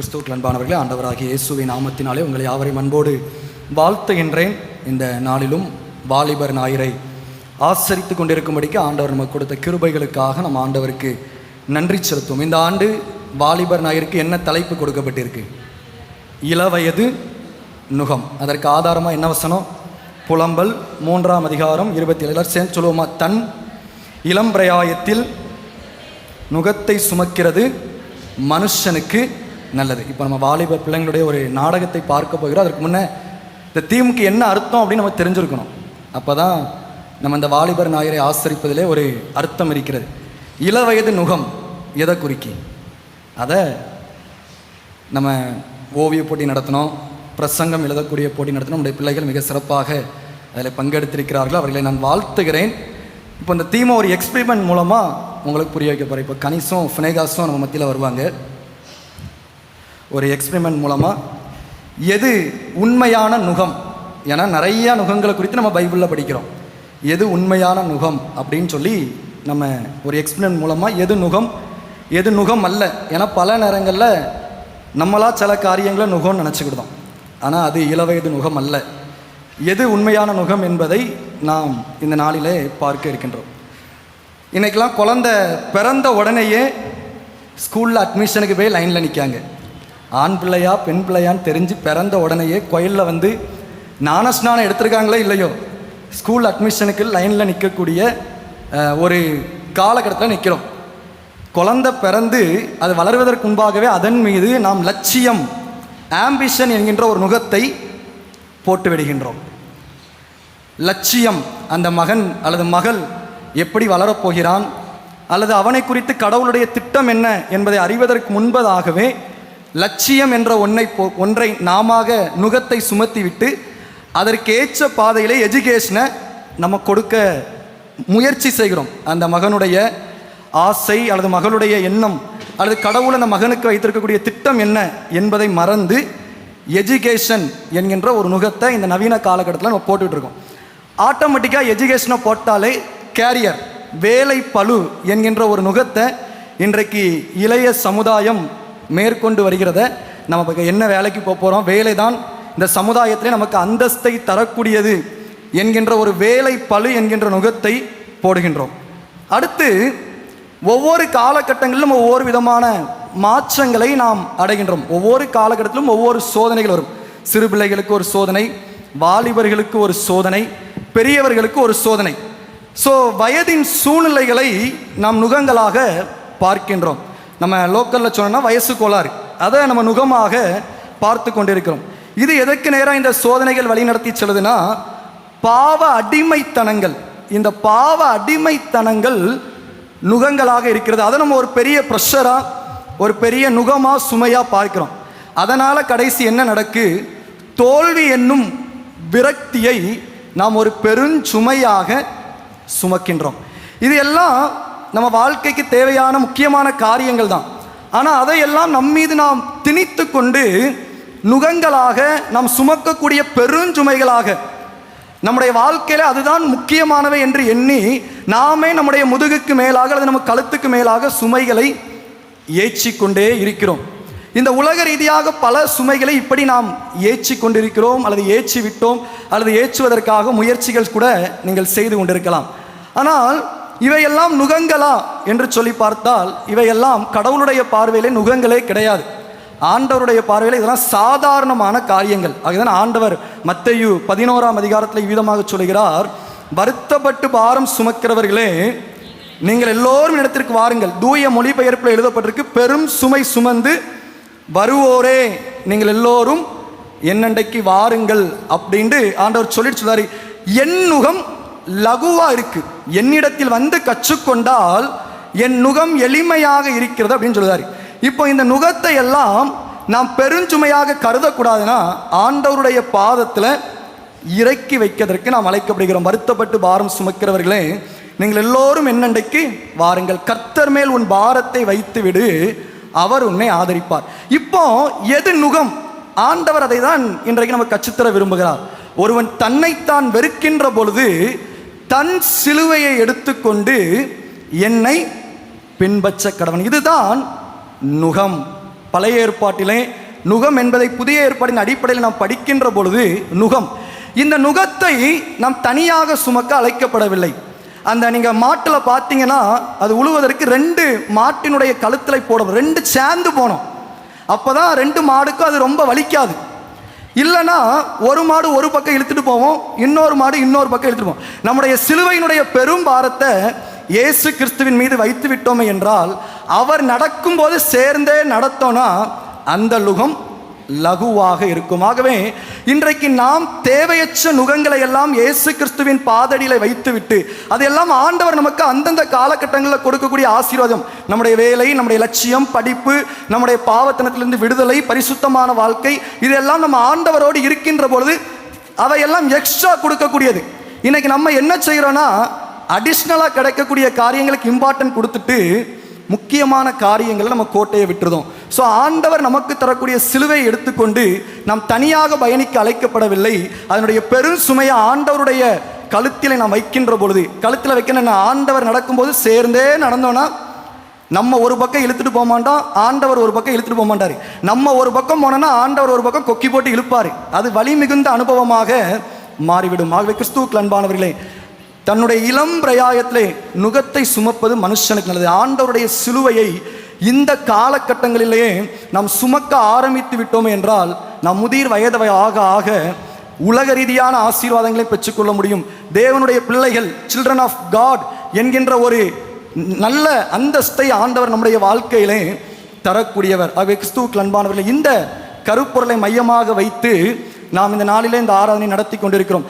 கிறிஸ்துவுக்கு அன்பானவர்களே ஆண்டவராகிய இயேசுவின் நாமத்தினாலே உங்களை யாவரையும் அன்போடு வாழ்த்துகின்றேன். இந்த நாளிலும் வாலிபர் ஞாயிறை ஆசரித்து கொண்டிருக்கும்படிக்கு ஆண்டவர் நமக்கு கொடுத்த கிருபைகளுக்காக நம்ம ஆண்டவருக்கு நன்றி செலுத்துவோம். இந்த ஆண்டு வாலிபர் ஞாயிற்கு என்ன தலைப்பு கொடுக்கப்பட்டிருக்கு? இளவயது நுகம். அதற்கு ஆதாரமாக என்ன வசனம்? புலம்பல் மூன்றாம் அதிகாரம் இருபத்தி ஏழு. சேர்ந்து சொல்லுவோமா? தன் இளம் பிரயாயத்தில் நுகத்தை சுமக்கிறது மனுஷனுக்கு நல்லது. இப்போ நம்ம வாலிபர் பிள்ளைங்களுடைய ஒரு நாடகத்தை பார்க்க போகிறோம். அதற்கு முன்னே இந்த தீமுக்கு என்ன அர்த்தம் அப்படின்னு நம்ம தெரிஞ்சிருக்கணும். அப்போ தான் நம்ம இந்த வாலிபர் நாயரை ஆசரிப்பதிலே ஒரு அர்த்தம் இருக்கிறது. இளவயது நுகம் எதை குறிக்கி? அதை நம்ம ஓவிய போட்டி நடத்தினோம். பிரசங்கம் எழுதக்கூடிய போட்டி நடத்தினோம். நம்முடைய பிள்ளைகள் மிக சிறப்பாக அதில் பங்கெடுத்திருக்கிறார்கள். அவர்களை நான் வாழ்த்துகிறேன். இப்போ இந்த தீமை ஒரு எக்ஸ்பெரிமெண்ட் மூலமாக உங்களுக்கு புரிய வைக்க போகிறேன் இப்போ கனிசும் ஃபினேகாஸும் நம்ம மத்தியில் வருவாங்க. ஒரு எக்ஸ்பிரிமெண்ட் மூலமாக எது உண்மையான நுகம்? ஏன்னா நிறையா நுகங்களை குறித்து நம்ம பைபிளில் படிக்கிறோம். எது உண்மையான நுகம் அப்படின்னு சொல்லி நம்ம ஒரு எக்ஸ்பிரிமெண்ட் மூலமாக எது நுகம்? எது நுகம் அல்ல? ஏன்னா பல நேரங்களில் நம்மளா சில காரியங்களை நுகம்னு நினச்சிக்கிட்டோம் ஆனால் அது இளவயது நுகம் அல்ல. எது உண்மையான நுகம் என்பதை நாம் இந்த நாளிலே பார்க்க இருக்கின்றோம். இன்றைக்கெலாம் குழந்தை பிறந்த உடனேயே ஸ்கூலில் அட்மிஷனுக்கு போய் லைனில் நிற்காங்க ஆண் பிள்ளையா பெண் பிள்ளையான்னு தெரிஞ்சு பிறந்த உடனேயே கோயிலில் வந்து ஞானஸ்நானம் எடுத்திருக்காங்களே எடுத்திருக்காங்களோ இல்லையோ ஸ்கூல் அட்மிஷனுக்கு லைனில் நிற்கக்கூடிய ஒரு காலகட்டத்தில் நிற்கிறோம் குழந்தை பிறந்து அது வளர்வதற்கு முன்பாகவே அதன் மீது நாம் லட்சியம் ஆம்பிஷன் என்கின்ற ஒரு நுகத்தை போட்டு விடுகின்றோம் லட்சியம் அந்த மகன் அல்லது மகள் எப்படி வளரப்போகிறான் அல்லது அவனை குறித்து கடவுளுடைய திட்டம் என்ன என்பதை அறிவதற்கு முன்பதாகவே லட்சியம் என்ற ஒன்றை போ- ஒன்றை நாமாக நுகத்தை சுமத்தி விட்டு அதற்கேற்ற பாதையிலே எஜுகேஷனை நம்ம கொடுக்க முயற்சி செய்கிறோம். அந்த மகனுடைய ஆசை அல்லது மகளுடைய எண்ணம் அல்லது கடவுள் அந்த மகனுக்கு வைத்திருக்கக்கூடிய திட்டம் என்ன என்பதை மறந்து எஜுகேஷன் என்கின்ற ஒரு நுகத்தை இந்த நவீன காலகட்டத்தில் நம்ம போட்டுட்ருக்கோம் ஆட்டோமேட்டிக்காக எஜுகேஷனை போட்டாலே கேரியர் வேலை பளு என்கின்ற ஒரு நுகத்தை இன்றைக்கு இளைய சமுதாயம் மேற்கொண்டு வருகிறத நம்ம என்ன வேலைக்கு போக போகிறோம் வேலை தான் இந்த சமுதாயத்திலே நமக்கு அந்தஸ்தை தரக்கூடியது என்கின்ற ஒரு வேலை பழு என்கின்ற நுகத்தை போடுகின்றோம். அடுத்து ஒவ்வொரு காலகட்டங்களிலும் ஒவ்வொரு விதமான மாற்றங்களை நாம் அடைகின்றோம். ஒவ்வொரு காலகட்டத்திலும் ஒவ்வொரு சோதனைகள் வரும். சிறு பிள்ளைகளுக்கு ஒரு சோதனை வாலிபர்களுக்கு ஒரு சோதனை பெரியவர்களுக்கு ஒரு சோதனை. ஸோ வயதின் சூழ்நிலைகளை நாம் நுகங்களாக பார்க்கின்றோம். நம்ம லோக்கலில் சொன்னோம்னா வயசு கோளாறு. அதை நம்ம நுகமாக பார்த்து கொண்டிருக்கிறோம். இது எதற்கு நேராக இந்த சோதனைகள் வழிநடத்தி செல்லுதுன்னா பாவ அடிமைத்தனங்கள். இந்த பாவ அடிமைத்தனங்கள் நுகங்களாக இருக்கிறது. அதை நம்ம ஒரு பெரிய ப்ரெஷராக ஒரு பெரிய நுகமாக சுமையாக பார்க்கிறோம். அதனால் கடைசி என்ன நடக்கு? தோல்வி என்னும் விரக்தியை நாம் ஒரு பெருஞ்சுமையாக சுமக்கின்றோம். இது எல்லாம் நம்ம வாழ்க்கைக்கு தேவையான முக்கியமான காரியங்கள் தான் ஆனால் அதையெல்லாம் நம் மீது நாம் திணித்து கொண்டு நுகங்களாக நாம் சுமக்கக்கூடிய பெருஞ்சுமைகளாக நம்முடைய வாழ்க்கையில் அதுதான் முக்கியமானவை என்று எண்ணி நாமே நம்முடைய முதுகுக்கு மேலாக அல்லது நம்ம கழுத்துக்கு மேலாக சுமைகளை ஏற்றிக்கொண்டே இருக்கிறோம். இந்த உலக ரீதியாக பல சுமைகளை இப்படி நாம் ஏற்றி கொண்டிருக்கிறோம் அல்லது ஏற்றி விட்டோம் அல்லது ஏற்றுவதற்காக முயற்சிகள் கூட நீங்கள் செய்து கொண்டிருக்கலாம். ஆனால் இவையெல்லாம் நுகங்களா என்று சொல்லி பார்த்தால் இவையெல்லாம் கடவுளுடைய பார்வையிலே நுகங்களே கிடையாது. ஆண்டவருடைய பார்வையில் இதெல்லாம் சாதாரணமான காரியங்கள். அதுதான் ஆண்டவர் மத்தையு பதினோராம் அதிகாரத்தில் விதமாக சொல்கிறார் வருத்தப்பட்டு பாரம் சுமக்கிறவர்களே நீங்கள் எல்லோரும் இடத்திற்கு வாருங்கள். தூய மொழிபெயர்ப்பில் எழுதப்பட்டிருக்கு பெரும் சுமை சுமந்து வருவோரே நீங்கள் எல்லோரும் என்னண்டைக்கு வாருங்கள் அப்படின்ட்டு ஆண்டவர் சொல்லிட்டு சொல்லாரு என் நுகம் லகுவாக இருக்கு. என்னிடத்தில் வந்து கற்றுக்கொண்டால் என் நுகம் எளிமையாக இருக்கிறது அப்படின்னு சொல்லுதாரு. இப்போ இந்த நுகத்தை எல்லாம் நாம் பெருஞ்சுமையாக கருதக்கூடாதுன்னா ஆண்டவருடைய பாதத்தில் இறக்கி வைக்கிறதற்கு நாம் அழைக்கப்படுகிறோம். வருத்தப்பட்டு பாரம் சுமக்கிறவர்களே நீங்கள் எல்லோரும் என்னண்டைக்கு வாருங்கள். கர்த்தர் மேல் உன் பாரத்தை வைத்து விடு அவர் உன்னை ஆதரிப்பார். இப்போ எது நுகம்? ஆண்டவர் அதை தான் இன்றைக்கு நமக்கு கற்றுத்தர விரும்புகிறார். ஒருவன் தன்னைத்தான் வெறுக்கின்ற பொழுது தன் சிலுவையை எடுத்துக்கொண்டு என்னை பின்பற்ற கடவன். இதுதான் நுகம். பழைய ஏற்பாட்டிலே நுகம் என்பதை புதிய ஏற்பாட்டின் அடிப்படையில் நாம் படிக்கின்ற பொழுது நுகம். இந்த நுகத்தை நாம் தனியாக சுமக்க அழைக்கப்படவில்லை. அந்த நீங்கள் மாட்டில் பார்த்தீங்கன்னா அது உழுவதற்கு ரெண்டு மாட்டினுடைய கழுத்தில் போடணும். ரெண்டு சேர்ந்து போனோம் அப்போ தான் ரெண்டு மாடுக்கும் அது ரொம்ப வலிக்காது. இல்லைன்னா ஒரு மாடு ஒரு பக்கம் இழுத்துட்டு போவோம் இன்னொரு மாடு இன்னொரு பக்கம் இழுத்துட்டு போவோம். நம்முடைய சிலுவையினுடைய பெரும் பாரத்தை இயேசு கிறிஸ்துவின் மீது வைத்து விட்டோமே என்றால் அவர் நடக்கும்போது சேர்ந்தே நடத்தோன்னா அந்த லுகம் லகுவாக இருக்கும். ஆகவே இன்றைக்கு நாம் தேவையற்ற நுகங்களை எல்லாம் இயேசு கிறிஸ்துவின் பாதடியில வைத்துவிட்டு அதையெல்லாம் ஆண்டவர் நமக்கு அந்தந்த காலகட்டங்களில் கொடுக்கக்கூடிய ஆசீர்வாதம். நம்முடைய வேலை நம்முடைய லட்சியம் படிப்பு நம்முடைய பாவத்தனத்திலிருந்து விடுதலை பரிசுத்தமான வாழ்க்கை இதெல்லாம் நம்ம ஆண்டவரோடு இருக்கின்ற பொழுது அவையெல்லாம் எக்ஸ்ட்ரா கொடுக்கக்கூடியது. இன்னைக்கு நம்ம என்ன செய்கிறோன்னா அடிஷ்னலாக கிடைக்கக்கூடிய காரியங்களுக்கு இம்பார்ட்டன்ட் கொடுத்துட்டு முக்கியமான காரியங்களை நம்ம கோட்டையை விட்டுருதோம் ஸோ ஆண்டவர் நமக்கு தரக்கூடிய சிலுவை எடுத்துக்கொண்டு நாம் தனியாக பயணிக்க அழைக்கப்படவில்லை. அதனுடைய பெரும் சுமையை ஆண்டவருடைய கழுத்தில் நாம் வைக்கின்ற பொழுது கழுத்தில் வைக்கணும் ஆண்டவர் நடக்கும்போது சேர்ந்தே நடந்தோன்னா நம்ம ஒரு பக்கம் இழுத்துட்டு போக மாட்டோம் ஆண்டவர் ஒரு பக்கம் இழுத்துட்டு போக மாட்டார். நம்ம ஒரு பக்கம் போனோம்னா ஆண்டவர் ஒரு பக்கம் கொக்கி போட்டு இழுப்பார். அது வலி மிகுந்த அனுபவமாக மாறிவிடும். ஆகவே கிறிஸ்துவுக்கு அன்பானவர்களே தன்னுடைய இளம் பிரயாயத்திலே நுகத்தை சுமப்பது மனுஷனுக்கு நல்லது. ஆண்டவருடைய சிலுவையை இந்த காலகட்டங்களிலேயே நாம் சுமக்க ஆரம்பித்து விட்டோம் என்றால் நாம் முதிர் வயது ஆக ஆக உலக ரீதியான ஆசீர்வாதங்களை பெற்றுக்கொள்ள முடியும். தேவனுடைய பிள்ளைகள் சில்ட்ரன் ஆஃப் காட் என்கின்ற ஒரு நல்ல அந்தஸ்தை ஆண்டவர் நம்முடைய வாழ்க்கையிலே தரக்கூடியவர். ஆகவே கிறிஸ்துவுக்கு அன்பானவர்கள் இந்த கருப்பொருளை மையமாக வைத்து நாம் இந்த நாளிலே இந்த ஆராதனை நடத்தி கொண்டிருக்கிறோம்.